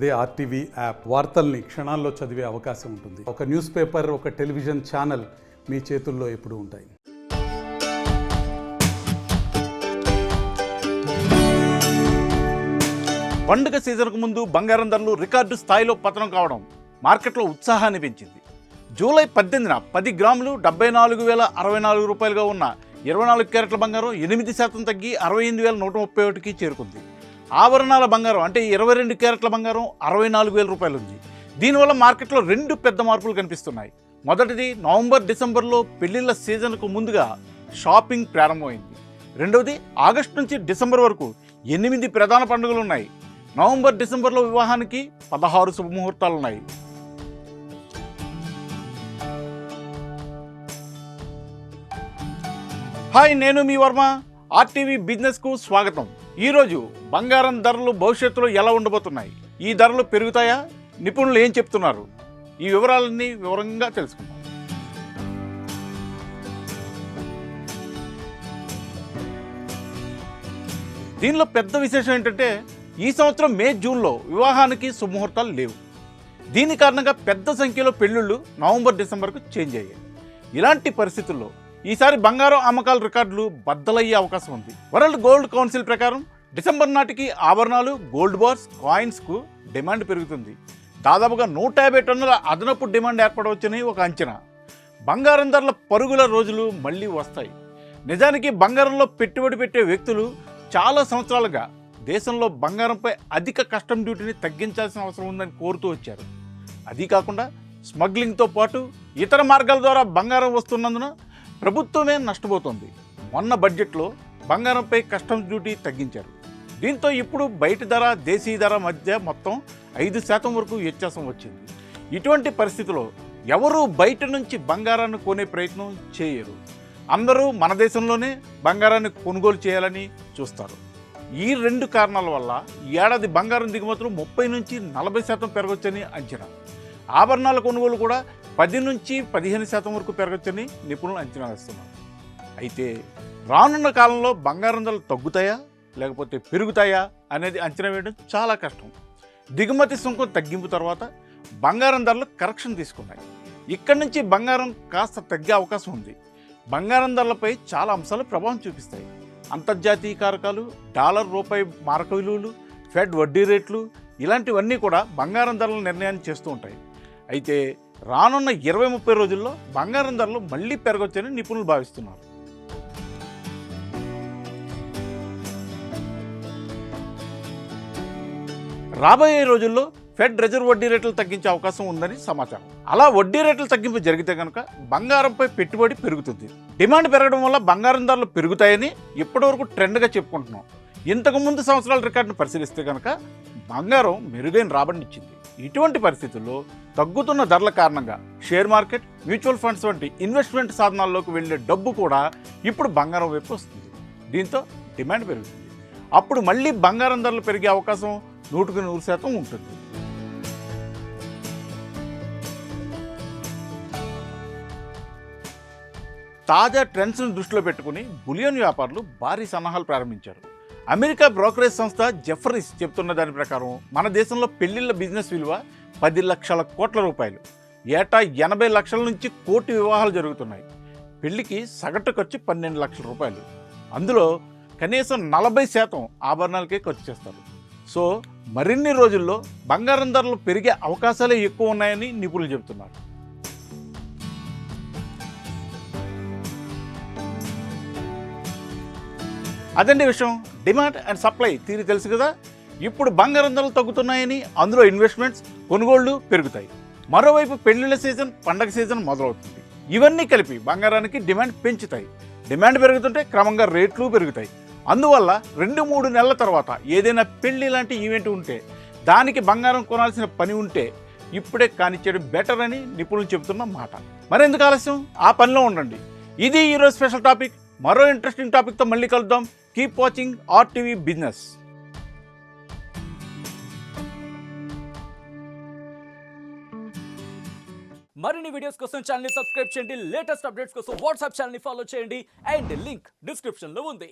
అదే RTV app వార్తల్ని క్షణాల్లో చదివే అవకాశం ఉంటుంది. ఒక న్యూస్ పేపర్ ఒక టెలివిజన్ ఛానల్ మీ చేతుల్లో ఎప్పుడూ ఉంటాయి. పండుగ సీజన్కు ముందు బంగారం ధరలు రికార్డు స్థాయిలో పతనం కావడం మార్కెట్లో ఉత్సాహాన్ని పెంచింది. జూలై పద్దెనిమిదిన పది గ్రాములు డెబ్బై నాలుగు వేల అరవై నాలుగు రూపాయలుగా ఉన్న ఇరవై నాలుగు క్యారెట్ల బంగారం ఎనిమిది శాతం తగ్గి అరవై ఎనిమిది వేల నూట ముప్పై ఒకటికి చేరుకుంది. ఆభరణాల బంగారం అంటే ఇరవై రెండు క్యారెట్ల బంగారం అరవై నాలుగు వేల రూపాయలు ఉంది. దీనివల్ల మార్కెట్లో రెండు పెద్ద మార్పులు కనిపిస్తున్నాయి. మొదటిది నవంబర్ డిసెంబర్లో పెళ్ళిళ్ళ సీజన్కు ముందుగా షాపింగ్ ప్రారంభమైంది. రెండవది ఆగస్టు నుంచి డిసెంబర్ వరకు ఎనిమిది ప్రధాన పండుగలు ఉన్నాయి. నవంబర్ డిసెంబర్లో వివాహానికి పదహారు శుభముహూర్తాలు ఉన్నాయి హాయ్ నేను మీ వర్మ. ఆర్టీవీ బిజినెస్కు స్వాగతం. ఈరోజు బంగారం ధరలు భవిష్యత్తులో ఎలా ఉండబోతున్నాయి? ఈ ధరలు పెరుగుతాయా? నిపుణులు ఏం చెప్తున్నారు? ఈ వివరాలన్నీ వివరంగా తెలుసుకుందాం. దీనిలో పెద్ద విశేషం ఏంటంటే ఈ సంవత్సరం మే జూన్లో వివాహానికి శుభముహూర్తాలు లేవు. దీని కారణంగా పెద్ద సంఖ్యలో పెళ్ళిళ్ళు నవంబర్ డిసెంబర్కు చేంజ్ అయ్యాయి. ఇలాంటి పరిస్థితుల్లో ఈసారి బంగారం అమ్మకాల రికార్డులు బద్దలయ్యే అవకాశం ఉంది. వరల్డ్ గోల్డ్ కౌన్సిల్ ప్రకారం డిసెంబర్ నాటికి ఆభరణాలు గోల్డ్ బార్స్ కాయిన్స్కు డిమాండ్ పెరుగుతుంది. దాదాపుగా నూట యాభై టన్నుల అదనపు డిమాండ్ ఏర్పడవచ్చని ఒక అంచనా. బంగారం ధరల పరుగుల రోజులు మళ్ళీ వస్తాయి. నిజానికి బంగారంలో పెట్టుబడి పెట్టే వ్యక్తులు చాలా సంవత్సరాలుగా దేశంలో బంగారంపై అధిక కస్టమ్ డ్యూటీని తగ్గించాల్సిన అవసరం ఉందని కోరుతూ వచ్చారు. అది కాకుండా స్మగ్లింగ్తో పాటు ఇతర మార్గాల ద్వారా బంగారం వస్తున్నందున ప్రభుత్వమే నష్టపోతుంది. మొన్న బడ్జెట్లో బంగారంపై కస్టమ్స్ డ్యూటీ తగ్గించారు. దీంతో ఇప్పుడు బయట ధర దేశీయ ధర మధ్య మొత్తం ఐదు శాతం వరకు వ్యత్యాసం వచ్చింది. ఇటువంటి పరిస్థితిలో ఎవరు బయట నుంచి బంగారాన్ని కొనే ప్రయత్నం చేయరు. అందరూ మన దేశంలోనే బంగారాన్ని కొనుగోలు చేయాలని చూస్తారు. ఈ రెండు కారణాల వల్ల ఏడాది బంగారం దిగుమతులు ముప్పై నుంచి నలభై శాతం పెరగొచ్చని అంచనా. ఆభరణాల కొనుగోలు కూడా పది నుంచి పదిహేను శాతం వరకు పెరగొచ్చని నిపుణులు అంచనా వేస్తున్నారు. అయితే రానున్న కాలంలో బంగారం ధరలు తగ్గుతాయా? లేకపోతే పెరుగుతాయా? అనేది అంచనా వేయడం చాలా కష్టం. దిగుమతి సుంకం తగ్గింపు తర్వాత బంగారం ధరలు కరెక్షన్ తీసుకున్నాయి. ఇక్కడి నుంచి బంగారం కాస్త తగ్గే అవకాశం ఉంది. బంగారం ధరలపై చాలా అంశాలు ప్రభావం చూపిస్తాయి. అంతర్జాతీయ కారకాలు డాలర్ రూపాయి మారక విలువలు ఫెడ్ వడ్డీ రేట్లు ఇలాంటివన్నీ కూడా బంగారం ధరల నిర్ణయాన్ని చేస్తూ ఉంటాయి. అయితే రానున్న ఇరవై ముప్పై రోజుల్లో బంగారం ధరలు మళ్ళీ పెరగొచ్చని నిపుణులు భావిస్తున్నారు. రాబోయే రోజుల్లో ఫెడ్ రిజర్వ్ వడ్డీ రేట్లు తగ్గించే అవకాశం ఉందని సమాచారం. అలా వడ్డీ రేట్లు తగ్గింపు జరిగితే కనుక బంగారంపై పెట్టుబడి పెరుగుతుంది. డిమాండ్ పెరగడం వల్ల బంగారం ధరలు పెరుగుతాయని ఇప్పటివరకు ట్రెండ్గా చెప్పుకుంటున్నాం. ఇంతకు ముందు సంవత్సరాల రికార్డును పరిశీలిస్తే కనుక బంగారం మెరుగైన రాబడినిచ్చింది. ఇటువంటి పరిస్థితుల్లో తగ్గుతున్న ధరల కారణంగా షేర్ మార్కెట్ మ్యూచువల్ ఫండ్స్ వంటి ఇన్వెస్ట్మెంట్ సాధనాల్లోకి వెళ్ళే డబ్బు కూడా ఇప్పుడు బంగారం వైపు వస్తుంది. దీంతో డిమాండ్ పెరుగుతుంది. అప్పుడు మళ్ళీ బంగారం ధరలు పెరిగే అవకాశం నూటికి నూరు శాతం ఉంటుంది. తాజా ట్రెండ్స్ను దృష్టిలో పెట్టుకుని బులియన్ వ్యాపారులు భారీ సన్నాహాలు ప్రారంభించారు. అమెరికా బ్రోకరేజ్ సంస్థ జెఫరీస్ చెప్తున్న దాని ప్రకారం మన దేశంలో పెళ్ళిళ్ళ బిజినెస్ విలువ పది లక్షల కోట్ల రూపాయలు. ఏటా ఎనభై లక్షల నుంచి కోటి వివాహాలు జరుగుతున్నాయి. పెళ్ళికి సగటు ఖర్చు పన్నెండు లక్షల రూపాయలు. అందులో కనీసం నలభై శాతం ఆభరణాలకే ఖర్చు చేస్తారు. సో మరిన్ని రోజుల్లో బంగారం ధరలు పెరిగే అవకాశాలే ఎక్కువ ఉన్నాయని నిపుణులు చెబుతున్నారు. అదండి విషయం. డిమాండ్ అండ్ సప్లై తీరి తెలుసు కదా? ఇప్పుడు బంగారం ధరలు తగ్గుతున్నాయని అందులో ఇన్వెస్ట్మెంట్స్ కొనుగోళ్ళు పెరుగుతాయి. మరోవైపు పెళ్ళిళ్ళ సీజన్ పండగ సీజన్ మొదలవుతుంది. ఇవన్నీ కలిపి బంగారానికి డిమాండ్ పెంచుతాయి. డిమాండ్ పెరుగుతుంటే క్రమంగా రేట్లు పెరుగుతాయి. అందువల్ల రెండు మూడు నెలల తర్వాత ఏదైనా పెళ్ళి లాంటి ఈవెంట్ ఉంటే దానికి బంగారం కొనాల్సిన పని ఉంటే ఇప్పుడే కానిచ్చేయడం బెటర్ అని నిపుణులు చెబుతున్న మాట. మరెందుకు ఆలస్యం? ఆ పనిలో ఉండండి. ఇది ఈరోజు స్పెషల్ టాపిక్. మరో ఇంట్రెస్టింగ్ టాపిక్తో మళ్ళీ కలుద్దాం. కీప్ వాచింగ్ ఆర్టీవీ బిజినెస్ మరిన్ని వీడియోస్ కోసం ఛానల్ సబ్స్క్రైబ్ చేయండి. లేటెస్ట్ అప్డేట్స్ కోసం వాట్సాప్ ఛానల్ ఫాలో చేయండి. అండ్ లింక్ డిస్క్రిప్షన్లో ఉంది.